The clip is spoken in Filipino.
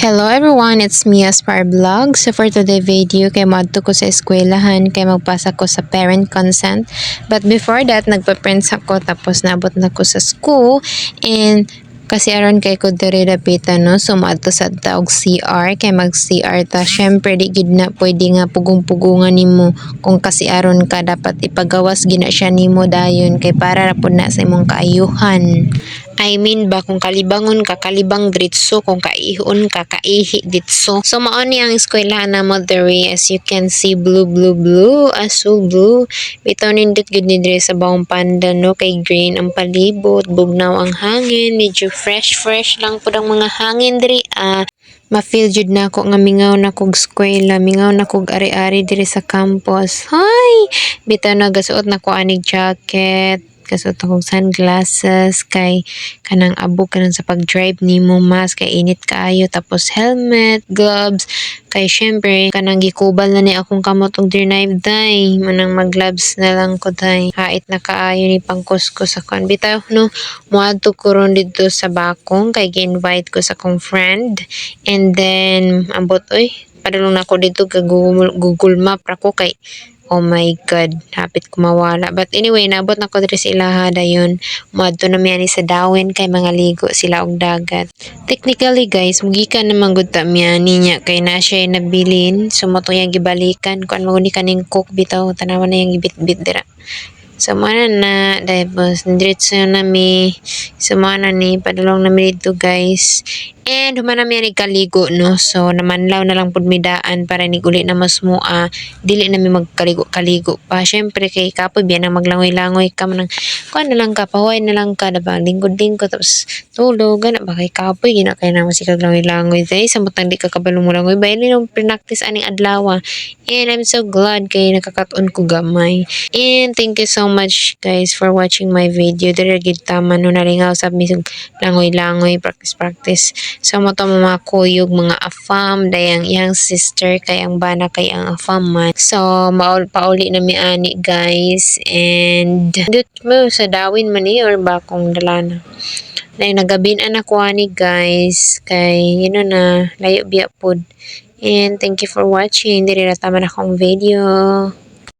Hello everyone, it's me Aspar Vlog. So for today video, kay madto ko sa eskwelahan, kay magpasa ko sa parent consent. But before that, nagpa-prints ako tapos nabot na ko sa school. And kasi aron kay ko diri dapitan no? So maadto sa taog CR kay mag CR ta. Syempre di gid na pwede nga pugong-pugungan nimo kung kasi aron ka dapat ipagawas gina siya nimo dayon kay para ra na sa imong kaayuhan I mean ba kung kalibangon ka kalibang dritso kung kaihon ka kaihi ditso. So mao ni ang eskwelahan na mo diri as you can see blue blue blue asul blue. Bitaw nindot gid ni diri sa bawang panda no? Kay green ang palibot bugnaw ang hangin medyo fresh fresh lang pud ang mga hangin diri ah ma-feel jud na ako nga mingaw na kog eskwela mingaw na kog ari-ari diri sa campus. Hay bitaw na gasuot na ko anig jacket kasuot akong sunglasses kay kanang abo kanang sa pag-drive nimo mask kay init kaayo tapos helmet gloves kay syempre kanang gikubal na ni akong kamot og drive day manang mag-gloves na lang ko day. Hait na kaayo ni pangkuskus sa kan bitaw no? Moadto ko ron dito sa bakong kay gi-invite ko sa kong friend. And then ambot oy padulong na ako dito kay Google, Google Map ra ko kay Oh my God, hapit ko mawala. But anyway, nabot na ko diri sa ilaha dayon. Madto na miyan sa dawin kay mga ligo sila og dagat. Technically guys, mugika naman gud ta miyan niya kay na siya nabilin. So mo gibalikan kuan mo ni kaning cook bitaw tanawan na yang gibit-bit dira. So mana na tapos diretso na mi sumana ni padulong na mi dito guys. And humana mi ni kaligo no. So namanlaw na lang pud mi daan para ni uli na mas mua dili na mi magkaligo-kaligo pa. Syempre kay kapoy biyan ang maglangoy-langoy ka man kuan na lang ka pahuay na lang ka diba lingkod-lingkod tapos tulog gana ba kay kapoy gina kay na masikag langoy-langoy dai samtang di ka kabalo mo langoy bayan ni pinaktis aning adlaw and I'm so glad kay nakakaton ko gamay and thank you so much guys for watching my video. Diri gid tama no nalingaw sab mi langoy-langoy practice practice. So mo to mga kuyog mga afam dayang iyang sister kay ang bana kay ang afam man. So maul pauli na mi ani guys and dut mo sa dawin man ni or bakong dalana na? Nagabin anak ko ani guys kay yun na layo biya pod and thank you for watching. Diri ra tama na akong video